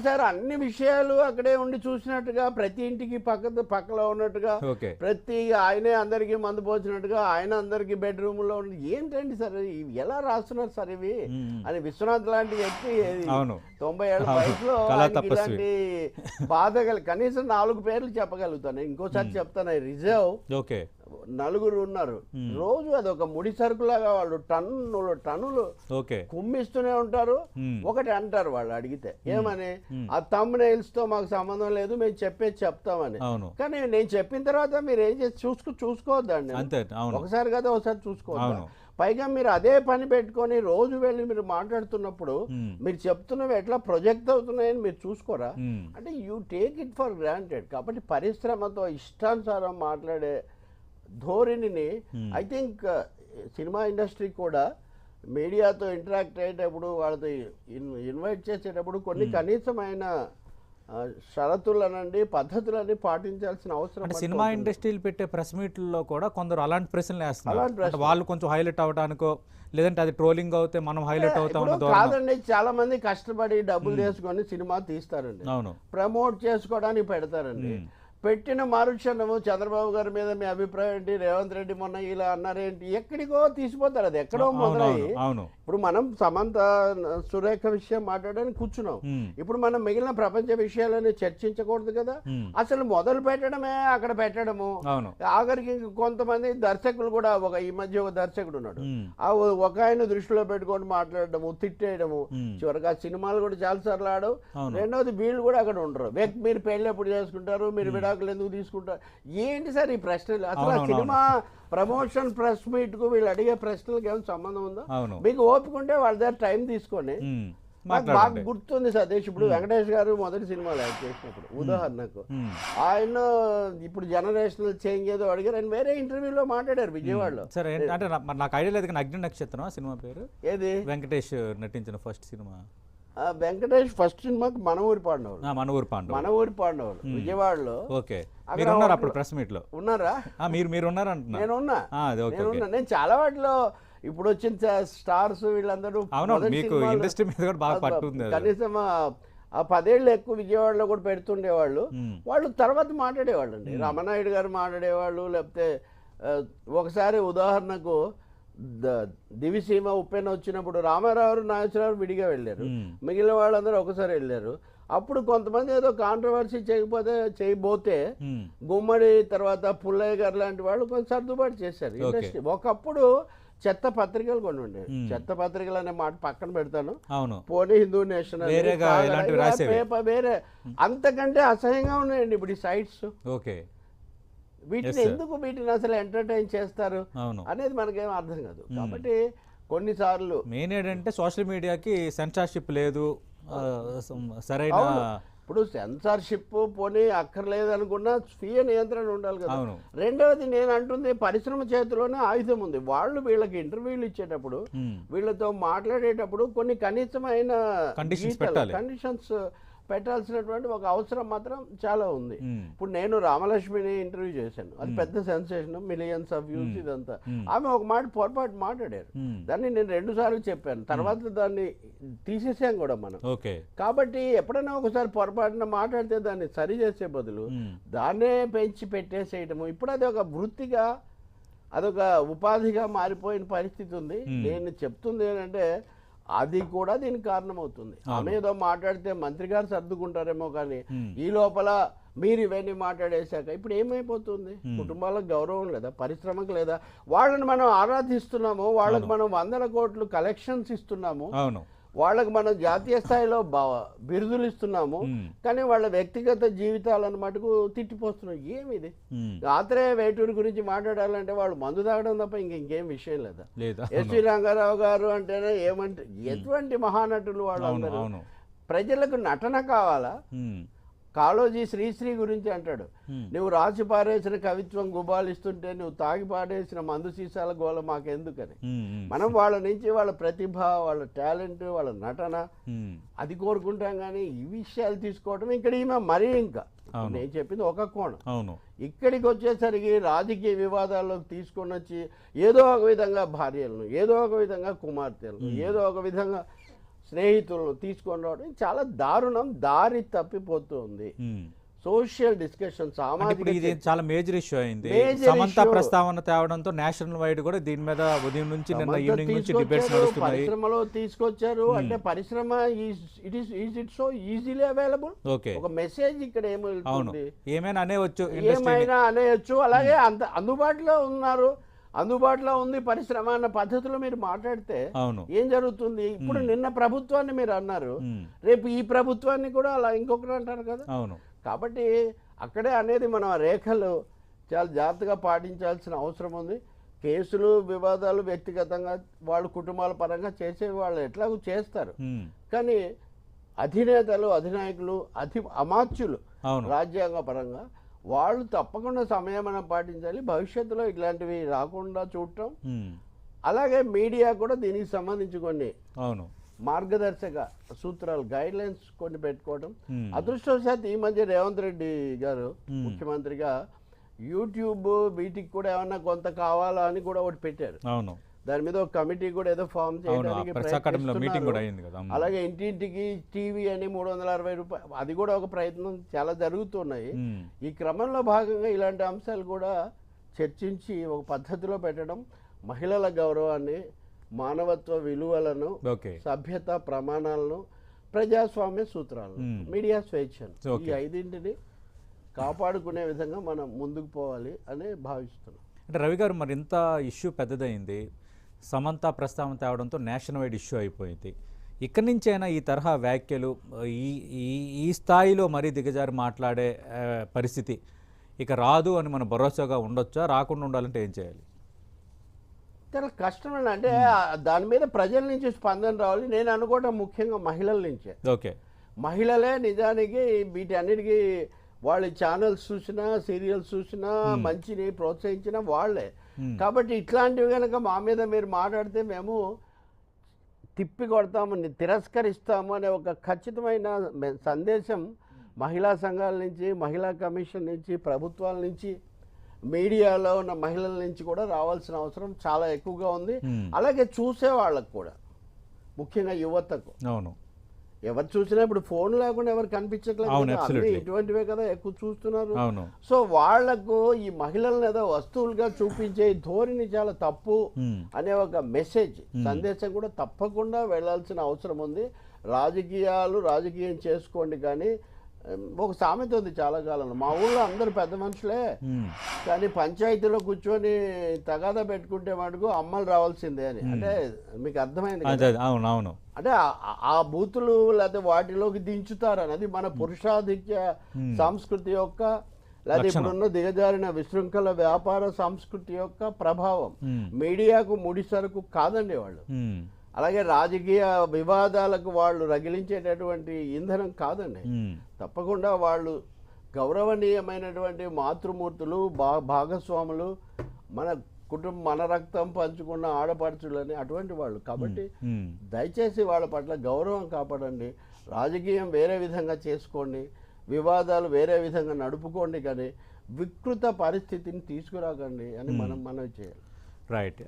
Sir అన్ని విషయాలు అక్కడే ఉండి చూసినట్టుగా ప్రతి ఇంటికి పక్క పక్కలో ఉన్నట్టుగా ప్రతి ఆయనే అందరికీ మందు పోసినట్టుగా ఆయన అందరికీ బెడ్రూమ్లో ఏంటండి సార్ ఎలా రాస్తున్నారు సార్ ఇవి. అని విశ్వనాథ్ లాంటి వ్యక్తి తొంభై ఏళ్ళ. వయసులో. ఇలాంటి బాధ కనీసం నాలుగు పేర్లు చెప్పగలుగుతాను. ఇంకోసారి చెప్తాను రిజర్వ్. ఓకే. నలుగురు ఉన్నారు. రోజు అది ఒక ముడి సరుకులాగా వాళ్ళు టన్నులు టన్నులు కుమ్మిస్తూనే ఉంటారు. ఒకటి అంటారు వాళ్ళు అడిగితే. ఏమని? ఆ తమ్తో మాకు సంబంధం లేదు మేము చెప్పేది చెప్తామని. కానీ నేను చెప్పిన తర్వాత మీరు ఏం చేసి చూసుకు చూసుకోవద్దండి ఒకసారి కదా ఒకసారి చూసుకోవద్దు. పైగా మీరు అదే పని పెట్టుకొని రోజు వెళ్ళి మీరు మాట్లాడుతున్నప్పుడు. మీరు చెప్తున్నవి ఎట్లా ప్రొజెక్ట్ అవుతున్నాయని మీరు చూసుకోరా. అంటే you take it for granted. కాబట్టి పరిశ్రమతో ఇష్టానుసారం మాట్లాడే ధోరణిని ఐ థింక్ సినిమా ఇండస్ట్రీ కూడా మీడియాతో ఇంటరాక్ట్ అయ్యేటప్పుడు వాళ్ళతో ఇన్- ఇన్వైట్ చేసేటప్పుడు కొన్ని కనీసమైన షరతులనండి పద్ధతులని పాటించాల్సిన అవసరం సినిమా. ఇండస్ట్రీలు పెట్టే ప్రెస్ మీట్లలో కూడా కొందరు అలాంటి ప్రశ్నలు వేస్తున్నారు. వాళ్ళు కొంచెం హైలైట్ అవడానికో లేదంటే అది ట్రోలింగ్ అవుతే మనం హైలైట్ ధోరణి. కాదండి చాలా మంది కష్టపడి డబ్బులు చేసుకొని సినిమా తీస్తారండి. ప్రమోట్ చేసుకోవడానికి పెడతారండి. పెట్టిన మరుక్షణము చంద్రబాబు గారి మీద మీ అభిప్రాయం ఏంటి? రేవంత్ రెడ్డి మొన్న ఇలా అన్నారేంటి? ఎక్కడికో తీసిపోతారు అది. ఎక్కడో మొదలయ్యి ఇప్పుడు మనం సమంత సురేఖ విషయం మాట్లాడడానికి కూర్చున్నాం. ఇప్పుడు మనం మిగిలిన ప్రపంచ విషయాలని చర్చించకూడదు కదా. అసలు మొదలు పెట్టడమే అక్కడ పెట్టడము. ఆఖరికి కొంతమంది దర్శకులు కూడా ఒక ఈ మధ్య ఒక దర్శకుడు ఉన్నాడు. ఆ ఒక ఆయన దృష్టిలో పెట్టుకొని మాట్లాడడము తిట్టేయడము. చివరికి ఆ సినిమాలు కూడా చాలా సార్లు ఆడవు. రెండవది వీళ్ళు కూడా అక్కడ ఉండరు. మీరు పెళ్ళి ఎప్పుడు చేసుకుంటారు? మీరు విడాకులు ఎందుకు తీసుకుంటారు ఏంటి సార్ ఈ ప్రశ్నలు? అసలు సినిమా ప్రమోషన్ ప్రెస్ మీట్కు వీళ్ళు అడిగే ప్రశ్నలకు ఏమైనా సంబంధం ఉందా? మీకు ఓపిక ఉంటే వాళ్ళ దగ్గర టైం తీసుకొని బాగా గుర్తుంది సతీష్. ఇప్పుడు వెంకటేష్ గారు మొదటి సినిమాలో యాక్ట్ చేసినప్పుడు ఉదాహరణకు. ఆయన ఇప్పుడు జనరేషనల్ చేంజ్ ఏదో అడిగారు. ఆయన వేరే ఇంటర్వ్యూలో మాట్లాడారు విజయవాడలో. సరే అంటే నాకు ఐడియా లేదు కానీ అగ్ని నక్షత్రం సినిమా పేరు. ఏది? వెంకటేష్ నటించిన ఫస్ట్ సినిమా. వెంకటేష్ ఫస్ట్ సినిమాకి మన ఊరి పాండవులు. మన ఊరు పాండవ మన ఊరి పాండవులు విజయవాడలో. ఓకే. మీరు ఉన్నారు అప్పుడు ప్రెస్ మీట్లో ఉన్నారా మీరు మీరు ఉన్నారు అంటున్నా అది ఓకే ఓకే. నేనున్నా నేను చాలా వాటిలో ఇప్పుడు వచ్చిన స్టార్స్ వీళ్ళందరూ మీకు ఇండస్ట్రీ మీద కూడా బాగా పట్టుంది. కనీసం ఆ- పదేళ్ళు ఎక్కువ విజయవాడలో కూడా పెడుతుండేవాళ్ళు. వాళ్ళు తర్వాత మాట్లాడేవాళ్ళు అండి రమణాయుడు గారు మాట్లాడేవాళ్ళు లేకపోతే ఒకసారి ఉదాహరణకు దివిసీమ ఉప్పెన వచ్చినప్పుడు రామారావు నాగేశ్వరరావు విడిగా వెళ్ళారు. మిగిలిన వాళ్ళందరూ ఒకసారి వెళ్ళారు. అప్పుడు కొంతమంది ఏదో కాంట్రవర్సీ చేయకపోతే చేయబోతే మ్మ్. గుమ్మడి తర్వాత పుల్లయ్య గారు లాంటి వాళ్ళు కొంచెం సర్దుబాటు చేశారు. ఇండస్ట్రీ ఒకప్పుడు చెత్త పత్రికలు కొన్ని ఉండేవి. చెత్త పత్రికలు అనే మాట పక్కన పెడతాను. పోనీ హిందూ నేషన్ అని, వేరేగా కాగడ, ఇలాంటివి ఇలా రాసేవి. పేపర్ వేరే. అంతకంటే అసహ్యంగా ఉన్నాయండి ఇప్పుడు ఈ సైట్స్ ఓకే. వీటిని. ఎందుకు వీటిని అసలు ఎంటర్టైన్ చేస్తారు అనేది మనకేం అర్థం కాదు కాబట్టి కొన్నిసార్లు మెయిన్ ఏంటంటే సోషల్ మీడియాకి సెన్సార్షిప్ లేదు సరైన. ఇప్పుడు సెన్సార్షిప్ పోనీ అక్కర్లేదు అనుకున్నా స్వీయ నియంత్రణ ఉండాలి కదా రెండవది నేను అంటుంది పరిశ్రమ చేతిలోనే ఆయుధం ఉంది వాళ్ళు వీళ్ళకి ఇంటర్వ్యూలు ఇచ్చేటప్పుడు మ్మ్. వీళ్ళతో మాట్లాడేటప్పుడు కొన్ని కనీసమైన. కండిషన్స్ పెట్టాల్సినటువంటి ఒక అవసరం మాత్రం చాలా ఉంది. ఇప్పుడు నేను రామలక్ష్మిని ఇంటర్వ్యూ చేశాను. అది పెద్ద సెన్సేషన్ మిలియన్స్ ఆఫ్ వ్యూస్ ఇదంతా. ఆమె ఒక మాట పొరపాటు మాట్లాడారు. దాన్ని నేను రెండు సార్లు చెప్పాను. తర్వాత దాన్ని తీసేసాం కూడా మనం. ఓకే. కాబట్టి ఎప్పుడైనా ఒకసారి పొరపాటున మాట్లాడితే దాన్ని సరి చేసే బదులు. దాన్నే పెంచి పెట్టేసేయటము. ఇప్పుడు అది ఒక వృత్తిగా అదొక ఉపాధిగా మారిపోయిన పరిస్థితి ఉంది. నేను చెప్తుంది ఏంటంటే అది కూడా దీనికి కారణమవుతుంది. ఆమె ఏదో మాట్లాడితే మంత్రి గారు సర్దుకుంటారేమో కానీ. ఈ లోపల మీరు ఇవన్నీ మాట్లాడేశాక ఇప్పుడు ఏమైపోతుంది? కుటుంబాలకు గౌరవం లేదా పరిశ్రమకు లేదా? వాళ్ళని మనం ఆరాధిస్తున్నాము వాళ్ళకి మనం వందల కోట్లు కలెక్షన్స్ ఇస్తున్నాము. వాళ్ళకి మనం జాతీయ స్థాయిలో బా- బిరుదులు ఇస్తున్నాము. కానీ వాళ్ళ వ్యక్తిగత జీవితాలను మటుకు తిట్టిపోస్తున్నాం ఏమిది. ఆత్రేయ వేటూరు గురించి మాట్లాడాలంటే వాళ్ళు మందు తాగడం తప్ప ఇంక ఇంకేం విషయం లేదా? ఎస్వి రంగారావు గారు అంటేనే ఏమంటే ఎటువంటి మహానటులు అవును ప్రజలకు నటన కావాలా. కాళోజీ శ్రీశ్రీ గురించి అంటాడు. నువ్వు రాసి పారేసిన కవిత్వం గుబాలిస్తుంటే నువ్వు తాగి పాడేసిన మందు సీసాల గోల మాకెందుకని. మనం వాళ్ళ నుంచి వాళ్ళ ప్రతిభ వాళ్ళ టాలెంట్ వాళ్ళ నటన. అది కోరుకుంటాం కానీ ఈ విషయాలు తీసుకోవడం ఇక్కడ ఈమె మరీ ఇంకా. నేను చెప్పింది ఒక కోణం అవును ఇక్కడికి వచ్చేసరికి రాజకీయ వివాదాల్లోకి తీసుకొని వచ్చి ఏదో ఒక విధంగా భార్యలను ఏదో ఒక విధంగా కుమార్తెలను ఏదో ఒక విధంగా స్నేహితులను తీసుకొని రావడం చాలా దారుణం. దారి తప్పిపోతుంది. సోషల్ డిస్కషన్ సామాజిక ఇది చాలా మేజర్ ఇష్యూ అయింది. సమంత. ప్రస్తావన తేవడంతో నేషనల్ వైడ్ కూడా దీని మీద ఉదయం నుంచి నిన్న ఈవినింగ్ నుంచి డిబేట్స్ నడుస్తున్నాయి. పరిశ్రమలో తీసుకొచ్చారు. అంటే పరిశ్రమ it is is it so easily available okay. ఒక మెసేజ్ ఇక్కడ ఏమవుతుంది ఏమైనా అనేవచ్చు ఏమైనా అనేయచ్చు. అలాగే అంత అందుబాటులో ఉన్నారు. అందుబాటులో ఉంది పరిశ్రమ అన్న పద్ధతిలో మీరు మాట్లాడితే ఏం జరుగుతుంది? ఇప్పుడు నిన్న ప్రభుత్వాన్ని మీరు అన్నారు. రేపు ఈ ప్రభుత్వాన్ని కూడా అలా ఇంకొకరు అంటారు కదా? కాబట్టి అక్కడే అనేది మనం రేఖలు చాలా జాగ్రత్తగా పాటించాల్సిన అవసరం ఉంది. కేసులు వివాదాలు వ్యక్తిగతంగా వాళ్ళు కుటుంబాల పరంగా చేసే వాళ్ళు ఎట్లాగూ చేస్తారు. కానీ అధినేతలు అధినాయకులు అధి అమాత్యులు రాజ్యాంగ పరంగా వాళ్ళు తప్పకుండా సంయమనం పాటించాలి భవిష్యత్తులో ఇట్లాంటివి రాకుండా చూడటం. అలాగే మీడియా కూడా దీనికి సంబంధించి కొన్ని అవును మార్గదర్శక సూత్రాలు గైడ్ లైన్స్ కొన్ని పెట్టుకోవడం ఉమ్. అదృష్టవశాత్తు ఈ మధ్య రేవంత్ రెడ్డి గారు. ముఖ్యమంత్రిగా యూట్యూబ్ వీటికి కూడా ఏమన్నా కొంత కావాలా అని కూడా ఒకటి పెట్టారు అవును దాని మీద ఒక కమిటీ కూడా ఏదో ఫామ్ చేయడానికి. అలాగే ఇంటింటికి టీవీ అని మూడు వందల అరవై రూపాయలు అది కూడా ఒక ప్రయత్నం చాలా జరుగుతున్నాయి. ఈ క్రమంలో భాగంగా ఇలాంటి అంశాలు కూడా చర్చించి ఒక పద్ధతిలో పెట్టడం మహిళల గౌరవాన్ని మానవత్వ విలువలను సభ్యత ప్రమాణాలను ప్రజాస్వామ్య సూత్రాలను. మీడియా స్వేచ్ఛను ఈ. ఐదింటిని కాపాడుకునే విధంగా మనం ముందుకు పోవాలి అని భావిస్తున్నాం అంటే రవి గారు మరి ఇంత ఇష్యూ పెద్దదైంది సమంత ప్రస్తావన తేవడంతో నేషనల్ వైడ్ ఇష్యూ అయిపోయింది. ఇక్కడి నుంచైనా ఈ తరహా వ్యాఖ్యలు ఈ ఈ ఈ స్థాయిలో మరీ దిగజారి మాట్లాడే పరిస్థితి ఇక రాదు అని మన భరోసాగా ఉండొచ్చా? రాకుండా ఉండాలంటే ఏం చేయాలి? చాలా కష్టమండి అంటే దాని మీద ప్రజల నుంచి స్పందన రావాలి. నేను అనుకోవటం ముఖ్యంగా మహిళల నుంచే. ఓకే. మహిళలే నిజానికి వీటన్నిటికీ వాళ్ళ ఛానల్స్ చూసినా సీరియల్స్ చూసినా మంచిని ప్రోత్సహించిన వాళ్ళే. కాబట్టి ఇట్లాంటివి కనుక మా మీద మీరు మాట్లాడితే మేము తిప్పి కొడతాము తిరస్కరిస్తాము అనే ఒక ఖచ్చితమైన సందేశం మహిళా సంఘాల నుంచి మహిళా కమిషన్ నుంచి ప్రభుత్వాల నుంచి మీడియాలో ఉన్న మహిళల నుంచి కూడా రావాల్సిన అవసరం చాలా ఎక్కువగా ఉంది. Hmm. అలాగే చూసే వాళ్ళకు కూడా ముఖ్యంగా యువతకు. అవును. ఎవరు చూసినా ఇప్పుడు ఫోన్ లేకుండా ఎవరు కనిపించట్లేదు. ఇటువంటివే కదా ఎక్కువ చూస్తున్నారు సో వాళ్ళకు ఈ మహిళలను ఏదో వస్తువులుగా చూపించే ధోరణి చాలా తప్పు. అనే ఒక మెసేజ్ సందేశం కూడా తప్పకుండా వెళ్ళాల్సిన అవసరం ఉంది రాజకీయాలు రాజకీయం చేసుకోండి కానీ ఒక సామెత ఉంది చాలా కాలంలో మా ఊళ్ళో అందరూ పెద్ద మనుషులే. కానీ పంచాయతీలో కూర్చొని తగాదా పెట్టుకుంటే మటుకు అమ్మలు రావాల్సిందే అని అంటే మీకు అర్థమైంది కదా? అదే అదే, అవును అవును అంటే ఆ- బూతులు లేకపోతే వాటిలోకి దించుతారు అన్నది మన పురుషాధిక్య సంస్కృతి యొక్క లేదా. ఇప్పుడున్న దిగజారిన విశృంఖల వ్యాపార సంస్కృతి యొక్క ప్రభావం. మీడియాకు ముడి సరుకు కాదండి వాళ్ళు. అలాగే రాజకీయ వివాదాలకు వాళ్ళు రగిలించేటటువంటి ఇంధనం కాదండి. తప్పకుండా వాళ్ళు గౌరవనీయమైనటువంటి మాతృమూర్తులు భా భాగస్వాములు మన కుటుంబం మన రక్తం పంచుకున్న ఆడపడుచులని అటువంటి వాళ్ళు. కాబట్టి. దయచేసి వాళ్ళ పట్ల గౌరవం కాపాడండి. రాజకీయం వేరే విధంగా చేసుకోండి. వివాదాలు వేరే విధంగా నడుపుకోండి కానీ వికృత పరిస్థితిని తీసుకురాకండి అని మనం మనవి చేయాలి. రైట్.